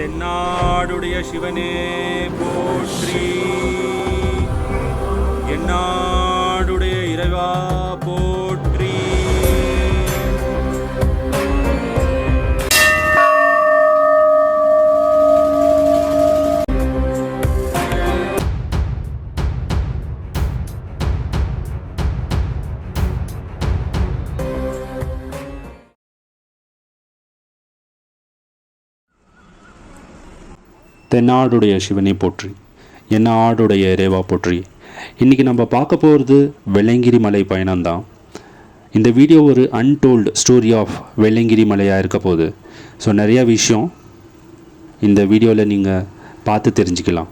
தென்னாடுடைய சிவனே போற்றி என்னாடுடைய இறைவா போ தென்னாடுடைய சிவனை போற்றி என்ன ஆடுடைய இறைவா போற்றி. இன்றைக்கி நம்ம பார்க்க போகிறது வெள்ளங்கிரி மலை பயணம்தான். இந்த வீடியோ ஒரு அன்டோல்டு ஸ்டோரி ஆஃப் வெள்ளங்கிரி மலையாக இருக்க போகுது. ஸோ நிறையா விஷயம் இந்த வீடியோவில் நீங்கள் பார்த்து தெரிஞ்சுக்கலாம்.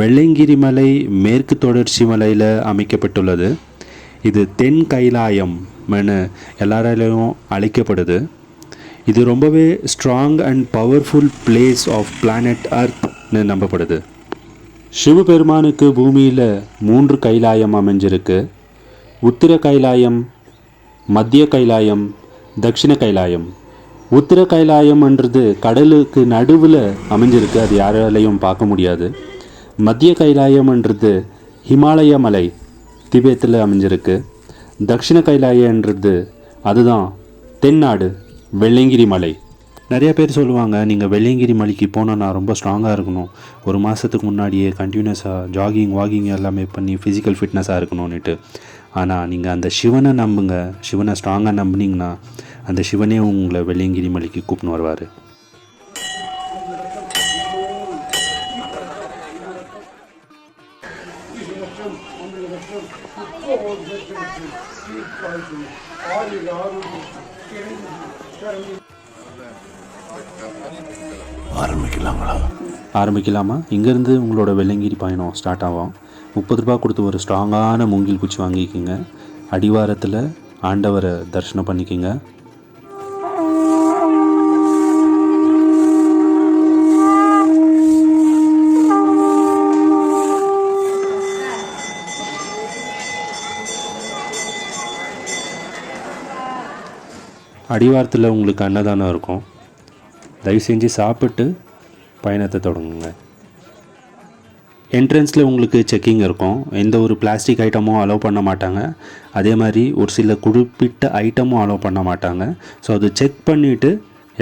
வெள்ளங்கிரி மலை மேற்கு தொடர்ச்சி மலையில் அமைக்கப்பட்டுள்ளது. இது தென் கைலாயம் எல்லாராலையும் அழைக்கப்படுது. இது ரொம்பவே strong and powerful place of planet அர்த்னு நம்பப்படுது. சிவபெருமானுக்கு பூமியில் மூன்று கைலாயம் அமைஞ்சிருக்கு. உத்திர கைலாயம் மத்திய கைலாயம் தட்சிண கைலாயம். உத்திர கைலாயம்ன்றது கடலுக்கு நடுவில் அமைஞ்சிருக்கு. அது யாராலையும் பார்க்க முடியாது. மத்திய கைலாயம்ன்றது ஹிமாலய மலை திபேத்தில் அமைஞ்சிருக்கு. தட்சிண கைலாயன்றது அதுதான் தென்னாடு. வெள்ளங்கிரி மலை. நிறைய பேர் சொல்லுவாங்க நீங்கள் வெள்ளங்கிரி மலைக்கு போனோன்னா ரொம்ப ஸ்ட்ராங்காக இருக்கணும். ஒரு மாதத்துக்கு முன்னாடியே கண்டினியூஸாக ஜாகிங் வாக்கிங் எல்லாமே பண்ணி ஃபிசிக்கல் ஃபிட்னஸாக இருக்கணும்னுட்டு. ஆனால் நீங்கள் அந்த சிவனை நம்புங்க. சிவனை ஸ்ட்ராங்காக நம்புனீங்கன்னா அந்த சிவனே உங்களை வெள்ளங்கிரி மலைக்கு கூப்பிட்டு வருவார். ஆரம்பிக்கலாமா? இங்கேருந்து உங்களோட வெள்ளங்கிரி பயணம் ஸ்டார்ட் ஆகும். முப்பது ரூபா கொடுத்து ஒரு ஸ்ட்ராங்கான மூங்கில் பூச்சி வாங்கிக்கோங்க. அடிவாரத்தில் ஆண்டவரை தரிசனம் பண்ணிக்கோங்க. அடிவாரத்தில் உங்களுக்கு அன்னதானம் இருக்கும். தயவு செஞ்சு சாப்பிட்டு பயணத்தை தொடங்குங்க. என்ட்ரன்ஸில் உங்களுக்கு செக்கிங் இருக்கும். எந்த ஒரு பிளாஸ்டிக் ஐட்டமும் அலோவ் பண்ண மாட்டாங்க. அதே மாதிரி ஒரு சில குறிப்பிட்ட ஐட்டமும் அலோவ் பண்ண மாட்டாங்க. ஸோ அது செக் பண்ணிவிட்டு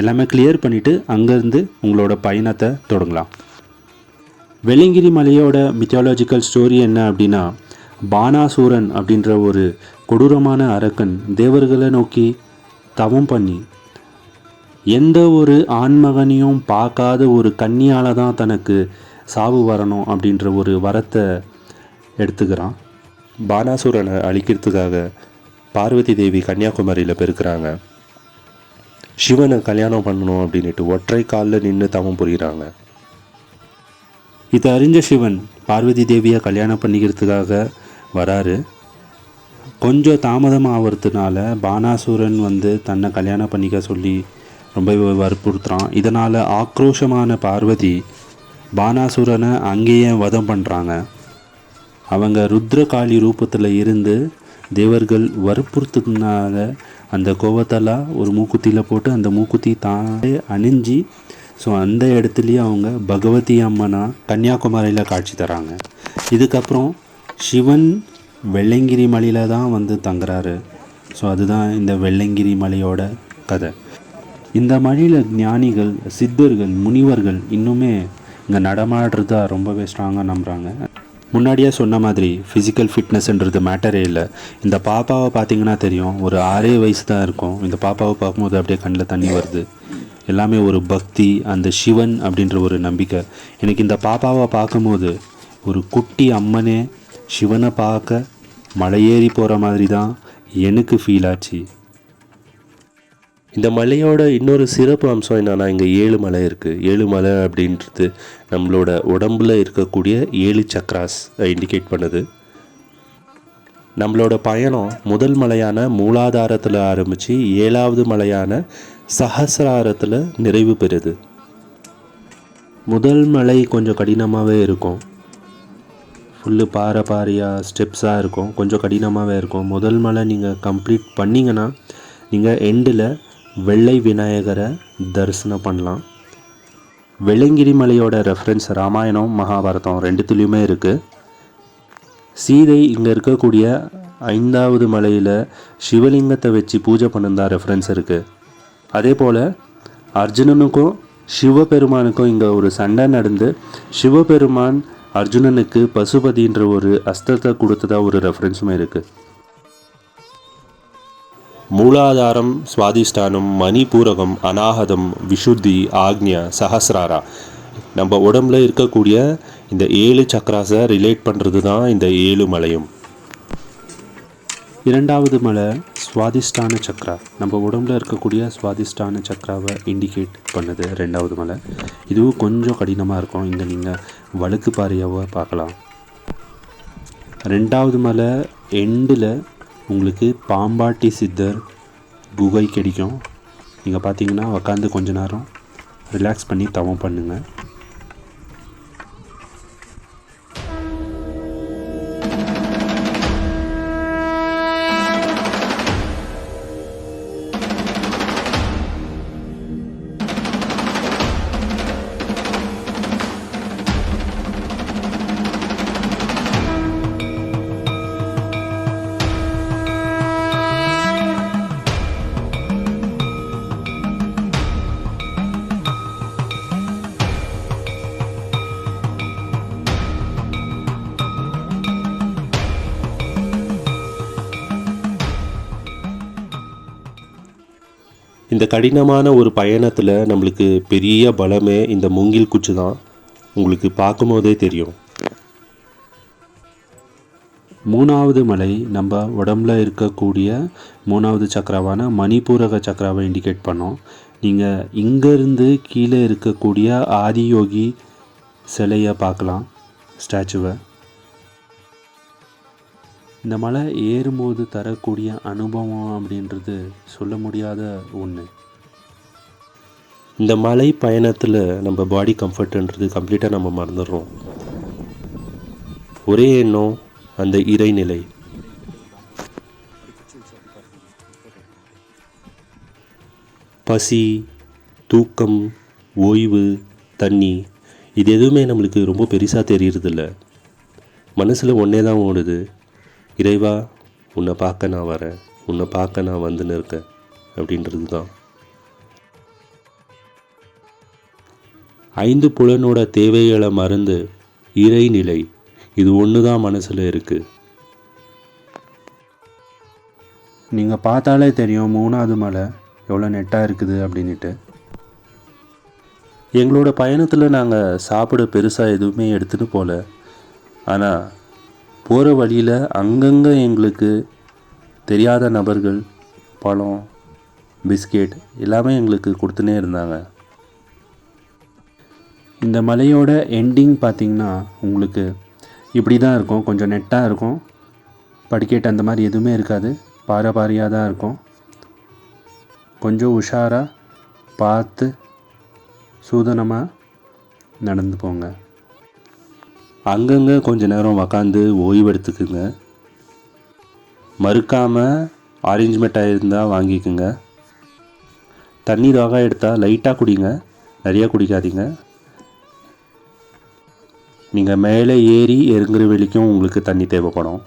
எல்லாமே கிளியர் பண்ணிவிட்டு அங்கேருந்து உங்களோட பயணத்தை தொடங்கலாம். வெள்ளங்கிரி மலையோட மித்தியாலஜிக்கல் ஸ்டோரி என்ன அப்படின்னா பானாசூரன் அப்படின்ற ஒரு கொடூரமான அரக்கன் தேவர்களை நோக்கி தவம் பண்ணி எந்த ஒரு ஆண்மகனையும் பார்க்காத ஒரு கன்னியால் தான் தனக்கு சாவு வரணும் அப்படின்ற ஒரு வரத்தை எடுத்துக்கிறான். பாலாசுரனை அழிக்கிறதுக்காக பார்வதி தேவி கன்னியாகுமரியில் பெருக்கிறாங்க. சிவனை கல்யாணம் பண்ணணும் அப்படின்ட்டு ஒற்றை காலில் நின்று தவம் புரிகிறாங்க இதை அறிஞ்ச சிவன் பார்வதி தேவியை கல்யாணம் பண்ணிக்கிறதுக்காக வராரு. கொஞ்சம் தாமதம் ஆகிறதுனால பானாசுரன் வந்து தன்னை கல்யாணம் பண்ணிக்க சொல்லி ரொம்ப வற்புறுத்துகிறான் இதனால் ஆக்ரோஷமான பார்வதி பானாசுரனை அங்கேயே வதம் பண்ணுறாங்க அவங்க ருத்ரகாளி ரூபத்தில் இருந்து தேவர்கள் வற்புறுத்துனால அந்த கோவத்தெல்லாம் ஒரு மூக்குத்தியில் போட்டு அந்த மூக்குத்தி தானே அணிஞ்சு ஸோ அந்த இடத்துலையே அவங்க பகவதி அம்மனா கன்னியாகுமரியில் காட்சி தராங்க. இதுக்கப்புறம் சிவன் வெள்ளங்கிரி மலையில் தான் வந்து தங்குறாரு. ஸோ அதுதான் இந்த வெள்ளங்கிரி மலையோட கதை. இந்த மழையில் ஞானிகள் சித்தர்கள் முனிவர்கள் இன்னுமே இங்கே நடமாடுறதா ரொம்பவே ஸ்ட்ராங்காக நம்புகிறாங்க முன்னாடியே சொன்ன மாதிரி ஃபிசிக்கல் ஃபிட்னஸ்ன்றது மேட்டரே இல்லை. இந்த பாப்பாவை பார்த்தீங்கன்னா தெரியும் ஒரு ஆறே வயசு தான் இருக்கும். இந்த பாப்பாவை பார்க்கும்போது அப்படியே கண்ணில் தண்ணி வருது. எல்லாமே ஒரு பக்தி அந்த சிவன் அப்படின்ற ஒரு நம்பிக்கை. எனக்கு இந்த பாப்பாவை பார்க்கும்போது ஒரு குட்டி அம்மனே சிவனை பார்க்க மலையேறி போகிற மாதிரி தான் எனக்கு ஃபீல் ஆச்சு. இந்த மலையோட இன்னொரு சிறப்பு அம்சம் என்னென்னா இங்கே ஏழு மலை இருக்குது ஏழு மலை அப்படின்றது நம்மளோட உடம்பில் இருக்கக்கூடிய ஏழு சக்ராஸ் இண்டிகேட் பண்ணுது. நம்மளோட பயணம் முதல் மலையான மூலாதாரத்தில் ஆரம்பித்து ஏழாவது மலையான சஹசிராரத்தில் நிறைவு பெறுது. முதல் மலை கொஞ்சம் கடினமாகவே இருக்கும். ஃபுல்லு பாறை பாறையாக ஸ்டெப்ஸாக இருக்கும். கொஞ்சம் கடினமாகவே இருக்கும். முதல் மலை நீங்கள் கம்ப்ளீட் பண்ணிங்கன்னா நீங்கள் எண்டில் வெள்ளை விநாயகரை தரிசனம் பண்ணலாம். வெள்ளங்கிரி மலையோட ரெஃபரன்ஸ் ராமாயணம் மகாபாரதம் ரெண்டுத்துலேயுமே இருக்குது சீதை இங்கே இருக்கக்கூடிய ஐந்தாவது மலையில் சிவலிங்கத்தை வச்சு பூஜை பண்ணுந்தா ரெஃபரன்ஸ் இருக்குது அதே போல் அர்ஜுனனுக்கும் சிவபெருமானுக்கும் இங்கே ஒரு சண்டை நடந்து சிவபெருமான் அர்ஜுனனுக்கு பசுபதின்ற ஒரு அஸ்திரத்தை கொடுத்ததா ஒரு ரெஃபரன்ஸுமே இருக்குது மூலாதாரம் சுவாதிஷ்டானம் மணிபூரகம் அநாகதம் விஷுத்தி ஆக்ஞா சஹஸ்ராரா நம்ம உடம்புல இருக்கக்கூடிய இந்த ஏழு சக்கராஸை ரிலேட் பண்ணுறது தான் இந்த ஏழு மலையும். இரண்டாவது மலை சுவாதிஷ்டான சக்ரா. நம்ம உடம்புல இருக்கக்கூடிய சுவாதிஷ்டான சக்ராவை இண்டிகேட் பண்ணுது ரெண்டாவது மலை. இதுவும் கொஞ்சம் கடினமாக இருக்கும். இங்கே நீங்கள் வழுக்கு பாறையாவை பார்க்கலாம். ரெண்டாவது மலை எண்டில் உங்களுக்கு பாம்பாட்டி சித்தர் குகை கிடைக்கும். நீங்கள் பார்த்தீங்கன்னா உக்காந்து கொஞ்ச நேரம் ரிலாக்ஸ் பண்ணி தவம் பண்ணுங்கள் இந்த கடினமான ஒரு பயணத்தில் நம்மளுக்கு பெரிய பலமே இந்த மூங்கில் குச்சி தான். உங்களுக்கு பார்க்கும்போதே தெரியும். மூணாவது மலை நம்ம உடம்புல இருக்கக்கூடிய மூணாவது சக்கராவான மணிப்பூரக சக்கராவை இண்டிகேட் பண்ணோம். நீங்கள் இங்கேருந்து கீழே இருக்கக்கூடிய ஆதியோகி சிலையை பார்க்கலாம் ஸ்டாச்சுவை. இந்த மலை ஏறும்போது தரக்கூடிய அனுபவம் அப்படின்றது சொல்ல முடியாத ஒன்று இந்த மலை பயணத்தில் நம்ம பாடி கம்ஃபர்ட்ன்றது கம்ப்ளீட்டாக நம்ம மறந்துடுறோம். ஒரே எண்ணம் அந்த இறைநிலை. பசி தூக்கம் ஓய்வு தண்ணி இது எதுவுமே நம்மளுக்கு ரொம்ப பெருசாக தெரியறதில்ல. மனசில் ஒன்றே தான் ஓடுது. இறைவா உன்னை பார்க்க நான் வரேன். உன்னை பார்க்க நான் வந்துன்னு இருக்கேன் அப்படின்றது தான் ஐந்து புலனோட தேவைகளை மறந்து இறைநிலை இது ஒன்று தான் மனசில் இருக்குது நீங்கள் பார்த்தாலே தெரியும் மூணாவது மலை எவ்வளோ நெட்டாக இருக்குது அப்படின்ட்டு எங்களோட பயணத்தில் நாங்கள் சாப்பிட பெருசாக எதுவுமே எடுத்துகிட்டு போகல ஆனால் போகிற வழியில் அங்கங்கே எங்களுக்கு தெரியாத நபர்கள் பழம் பிஸ்கெட் எல்லாமே எங்களுக்கு கொடுத்துனே இருந்தாங்க. இந்த மலையோட எண்டிங் பார்த்திங்கன்னா உங்களுக்கு இப்படி தான் இருக்கும். கொஞ்சம் நெட்டாக இருக்கும். படிக்கட்டு அந்த மாதிரி எதுவுமே இருக்காது. பாறை பாறையாக தான் இருக்கும். கொஞ்சம் உஷாராக பார்த்து சூதனமாக நடந்து போங்க. அங்கங்கே கொஞ்ச நேரம் உக்காந்து ஓய்வு எடுத்துக்குங்க. மறுக்காமல் ஆரஞ்சு மிட்டாய் இருந்தால் வாங்கிக்கோங்க. தண்ணி தாகம் எடுத்தால் லைட்டாக குடிங்க. நிறையா குடிக்காதீங்க. நீங்கள் மேலே ஏறி இறங்குற வெளிக்கும் உங்களுக்கு தண்ணி தேவைப்படும்.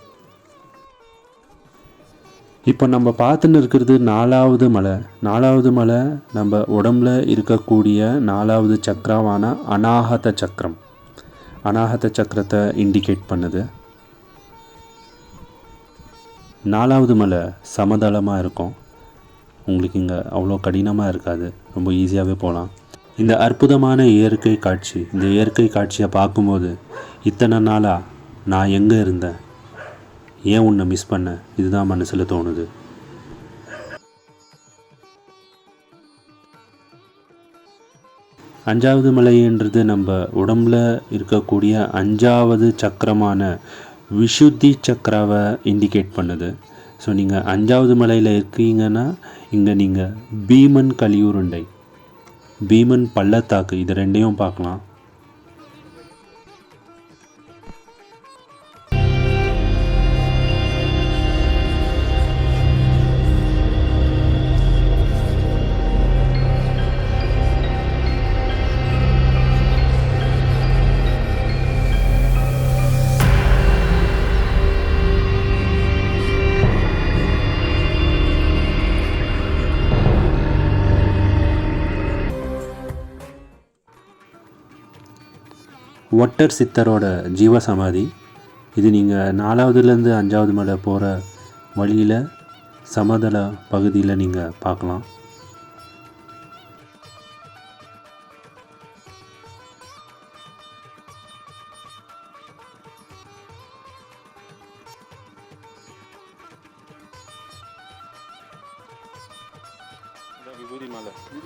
இப்போ நம்ம பார்த்துன்னு இருக்கிறது நாலாவது மலை. நாலாவது மலை நம்ம உடம்புல இருக்கக்கூடிய நாலாவது சக்கரமான அநாகத சக்கரம். அனாகத சக்கரத்தை இண்டிகேட் பண்ணுது. நாலாவது மலை சமதளமாக இருக்கும். உங்களுக்கு இங்கே அவ்வளோ கடினமாக இருக்காது. ரொம்ப ஈஸியாகவே போகலாம். இந்த அற்புதமான இயற்கை காட்சி இந்த இயற்கை காட்சியை பார்க்கும்போது இத்தனை நாளாக நான் எங்கே இருந்தேன்? ஏன் உன்னை மிஸ் பண்ண இதுதான் மனசில் தோணுது. அஞ்சாவது மலைன்றது நம்ம உடம்புல இருக்கக்கூடிய அஞ்சாவது சக்கரமான விஷுத்தி சக்கராவை இண்டிகேட் பண்ணுது. ஸோ நீங்கள் அஞ்சாவது மலையில் இருக்கீங்கன்னா இங்கே நீங்கள் பீமன் கலியூருண்டை பீமன் பள்ளத்தாக்கு இது ரெண்டையும் பார்க்கலாம். ஒட்டர் சித்தரோட ஜீவசமாதி. இது நீங்கள் நாலாவதுலேருந்து அஞ்சாவது மலை போகிற வழியில் சமதள பகுதியில் நீங்கள் பார்க்கலாம்.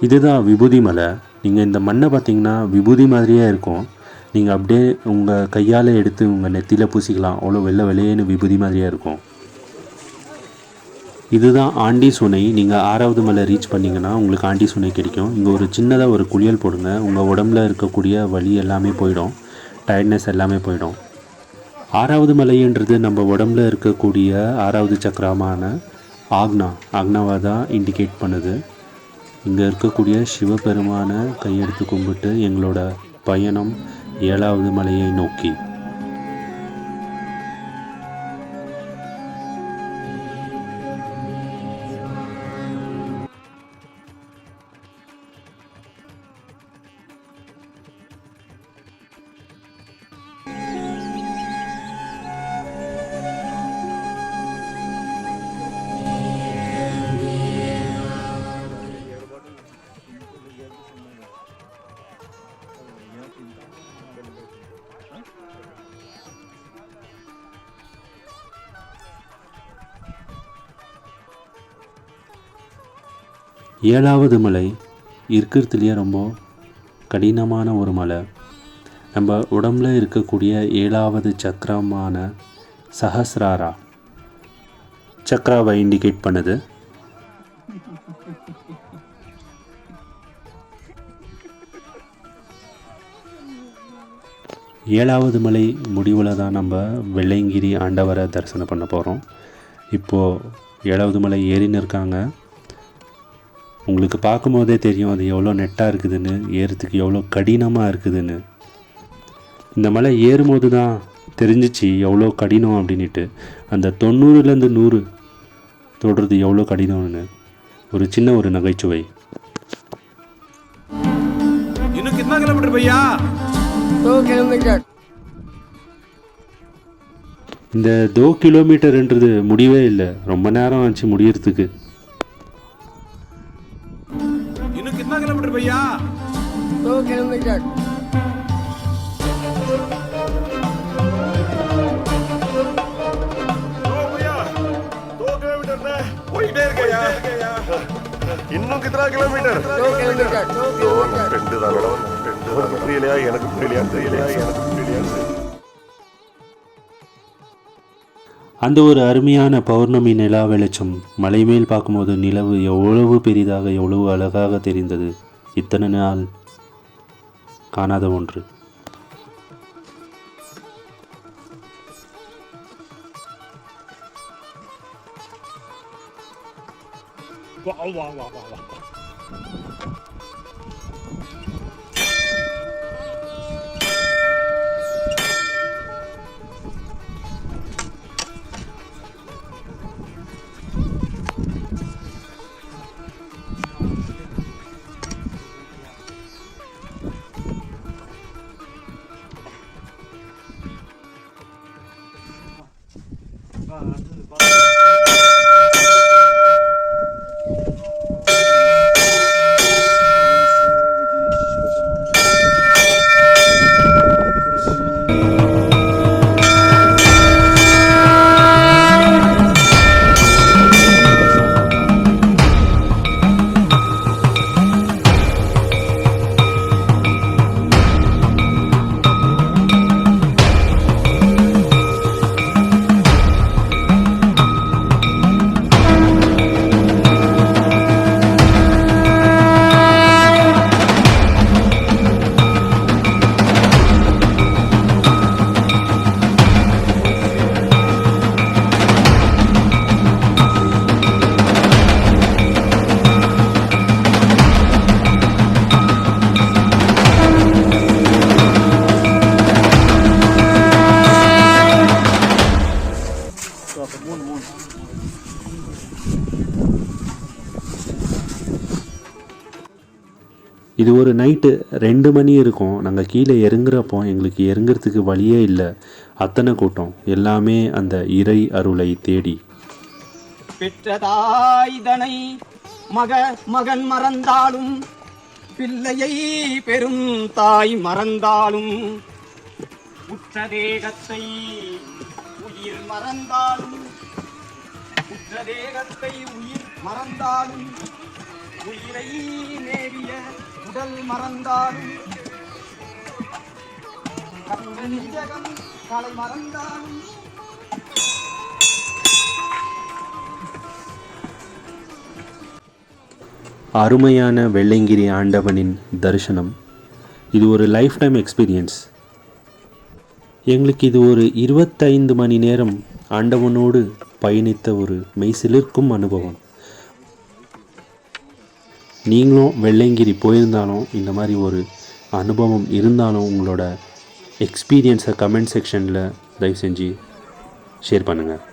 இதுதான் விபூதி மலை. நீங்கள் இந்த மண்ணை பார்த்தீங்கன்னா விபூதி மாதிரியே இருக்கும். நீங்கள் அப்படியே உங்கள் கையால் எடுத்து உங்கள் நெத்தியில் பூசிக்கலாம். அவ்வளோ வெள்ளை வெளியேன்னு விபூதி மாதிரியே இருக்கும். இதுதான் ஆண்டி சுனை. நீங்கள் ஆறாவது மலை ரீச் பண்ணிங்கன்னா உங்களுக்கு ஆண்டி சுனை கிடைக்கும். இங்கே ஒரு சின்னதாக ஒரு குளியல் போடுங்க. உங்கள் உடம்புல இருக்கக்கூடிய வலி எல்லாமே போயிடும். டயர்ட்னஸ் எல்லாமே போயிடும். ஆறாவது மலைன்றது நம்ம உடம்புல இருக்கக்கூடிய ஆறாவது சக்கரமான ஆக்னா. ஆக்னாவாக தான் இண்டிகேட் பண்ணுது. இங்கே இருக்கக்கூடிய சிவபெருமானை கையெடுத்து கும்பிட்டு எங்களோட பயணம் ஏழாவது மலையை நோக்கி. ஏழாவது மலை இருக்கிறதுலையே ரொம்ப கடினமான ஒரு மலை. நம்ம உடம்புல இருக்கக்கூடிய ஏழாவது சக்கரமான சஹஸ்ராரா. சக்ராவை இண்டிகேட் பண்ணுது. ஏழாவது மலை முடிவில் தான் நம்ம வெள்ளையங்கிரி ஆண்டவரை தரிசனம் பண்ண போகிறோம் இப்போது ஏழாவது மலை ஏறின்னு இருக்காங்க. உங்களுக்கு பார்க்கும்போதே தெரியும் அது எவ்வளோ நெட்டாக இருக்குதுன்னு ஏறுறதுக்கு எவ்வளோ கடினமாக இருக்குதுன்னு இந்த மலை ஏறும்போது தான் தெரிஞ்சிச்சு எவ்வளோ கடினம் அப்படின்ட்டு அந்த தொண்ணூறுலேருந்து நூறு தொடுறது எவ்வளோ கடினம்னு ஒரு சின்ன ஒரு நகைச்சுவை இன்னும் कितना किलोमीटर भैया दो किलोमीटर இந்த தோ கிலோமீட்டர்ன்றது முடிவே இல்லை ரொம்ப நேரம் ஆச்சு முடியறதுக்கு भैया दो किलोमीटर போயிட்டே இருக்கையா இன்னும் கித்தனா கிலோமீட்டர் दो किलोमीटर दो किलोमीटर ரெண்டு தான் மேடம் ரெண்டு தான் புரியலையா எனக்கு புரியலையா தெரியலையா எனக்கு புரியலையா அந்த ஒரு அருமையான பௌர்ணமி நிலா வெளிச்சம் மலை மேல் பார்க்கும்போது நிலவு எவ்வளவு பெரிதாக எவ்வளவு அழகாக தெரிந்தது இத்தனை நாள் காணாத ஒன்று. வா வா வா வா வா. இது ஒரு நைட்டு ரெண்டு மணி இருக்கும். நாங்கள் கீழே இறங்குறப்போ எங்களுக்கு இறங்குறதுக்கு வழியே இல்லை. அத்தனை கூட்டம். எல்லாமே அந்த இறை அருளை தேடி. பெற்றதாய்தனை மக மகன் மறந்தாலும் பிள்ளையை பெரும் தாய் மறந்தாலும் உற்ற தேகத்தை உயிர் மறந்தாலும் உற்ற தேகத்தை உயிர் மறந்தாலும் உயிரை நேவிய உடல் மறந்தாலும் கண்ணன் கலை மறந்தாலும். அருமையான வெள்ளைங்கிரி ஆண்டவனின் தரிசனம். இது ஒரு லைஃப் டைம் எக்ஸ்பீரியன்ஸ் எங்களுக்கு இது ஒரு இருபத்தைந்து மணி நேரம் ஆண்டவனோடு பயணித்த ஒரு மெய்சிலிர்க்கும் அனுபவம். நீங்களும் வெள்ளைங்கிரி போயிருந்தாலும் இந்த மாதிரி ஒரு அனுபவம் இருந்தாலும் உங்களோட எக்ஸ்பீரியன்ஸை கமெண்ட் செக்ஷனில் தயவு செஞ்சு ஷேர் பண்ணுங்கள்